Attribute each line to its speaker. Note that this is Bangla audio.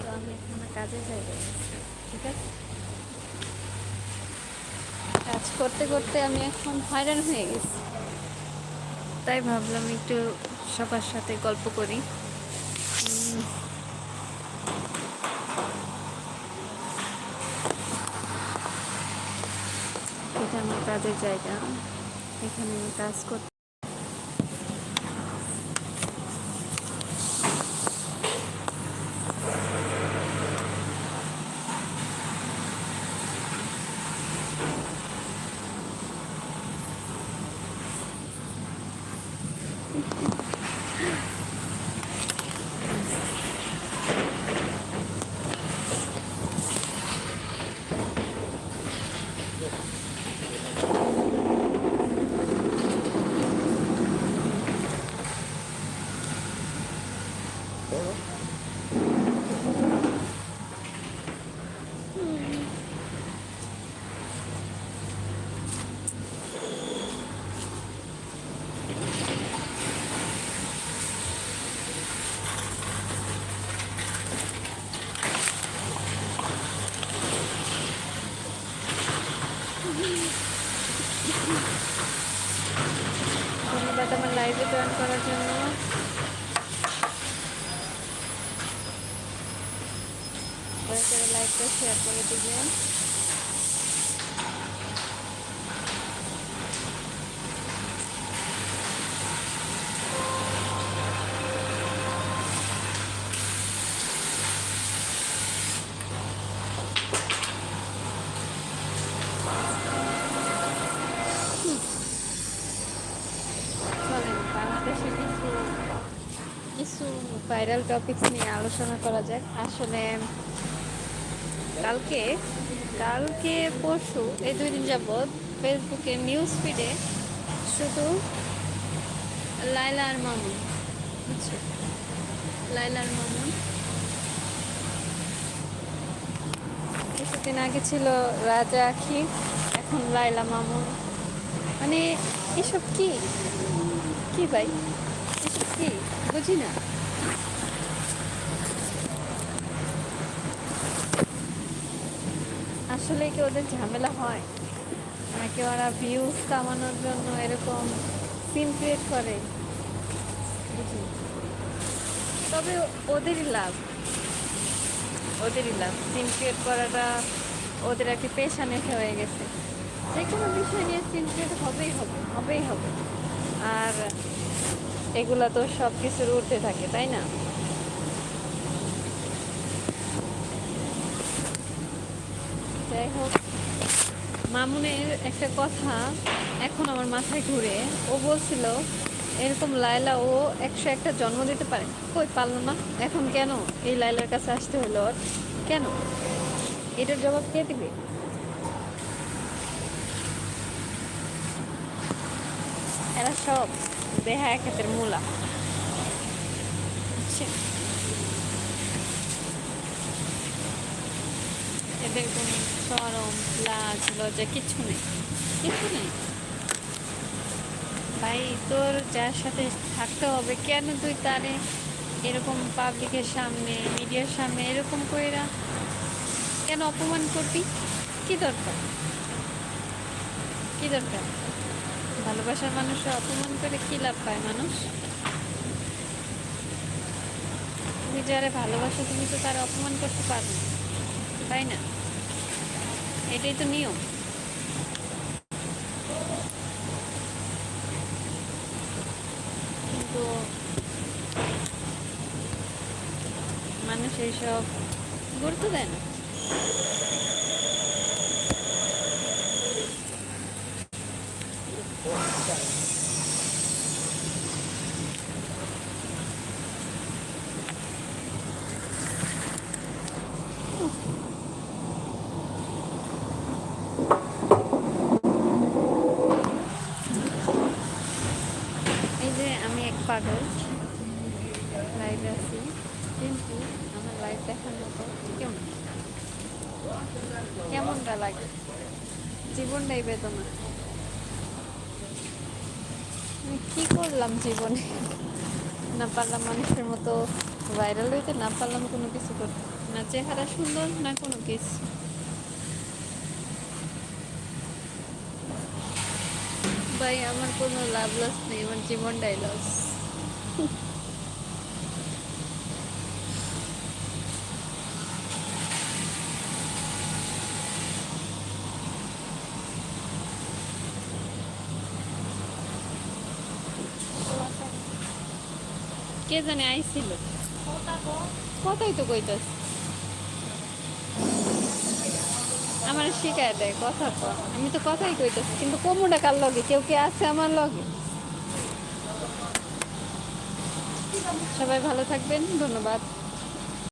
Speaker 1: তো আমি এখন কাজে জায়গায় আছি, ঠিক আছে? কাজ করতে করতে আমি এখন হয়রান হয়ে গেছি। তাই ভাবলাম একটু সবার সাথে গল্প করি। এটা আমার কাজের জায়গা। এখানে আমি কাজ করতে ধন্যবাদ আমার লাইভে জয়েন করার জন্য। লাইকটা শেয়ার করে দিবেন চলেন বাংলাদেশে কিছু কিছু ভাইরাল টপিকস নিয়ে আলোচনা করা যাক। আসলে, কালকে কালকে পরশু, এই দুই দিন যাবৎ ফেসবুকে নিউজ ফিডে শুধু লাইলা আর মামুন লাইলা আর মামুন। কিছুদিন আগে ছিল রাজা আখি, এখন লাইলা মামুন। মানে এসব কি? কি ভাই? এসব কি? বুঝি না। আসলে কি ওদের ঝামেলা হয়? নাকি ওরা ভিউজ কামানোর জন্য এরকম সিন ক্রিয়েট করে। তবে ওদেরই লাভ। ওদেরই লাভ। সিন ক্রিয়েট করাটা ওদের একটি পেশা নেশা হয়ে গেছে। যে কোনো বিষয় নিয়ে সিন ক্রিয়েট হবেই হবে হবেই হবে। আর এগুলা তো সব কিছুর উঠতে থাকে, তাই না? যাই হোক, মামুনের একটা কথা এখন আমার মাথায় ঘুরে। ও বলছিল, এরকম লায়লা ও একশো একটা জন্ম দিতে পারে। কই পারল না। এখন কেন এই লায়লার কাছে আসতে হলো কেন? এটার জবাব কে দিবে? এরা সব দেহা এক হাতের মূলা? এদের কোনো সরম লাজ কিছু নেই কিছু নেই ভাই তোর যার সাথে থাকতে হবে কেন তুই তারে এরকম পাবলিকের সামনে মিডিয়ার সামনে এরকম কইরা কেন অপমান করবি কি দরকার কি দরকার ভালোবাসার মানুষের অপমান করে কি লাভ পায় মানুষ? তুমি যারা ভালোবাসো, তুমি তো তার অপমান করতে পারো তাই না? এটাই তো নিয়ম। কিন্তু মানুষ এইসব গুরুত্ব দেয় না। এই যে আমি এক পাগল লাইভ আছি। কিন্তু আমার লাইভ দেখার মতো কেউ না কেমনটা লাগে? জীবনটাই বেদনা। কি করলাম জীবনে? না পারলাম মানুষের মতো ভাইরাল হইতে, না পারলাম কোনো কিছু করতে। না চেহারা সুন্দর না কোনো কিছু ভাই আমার কোনো লাভ লস নেই আমার জীবনটাই লস কে জানে আইছিল? কথাই তো কইতাস আমার শিখায় দেয় কথা কর আমি তো কথাই কইতেছি, কিন্তু কমুটা কার লগে? কেউ কে আছে আমার লগে? সবাই ভালো থাকবেন, ধন্যবাদ।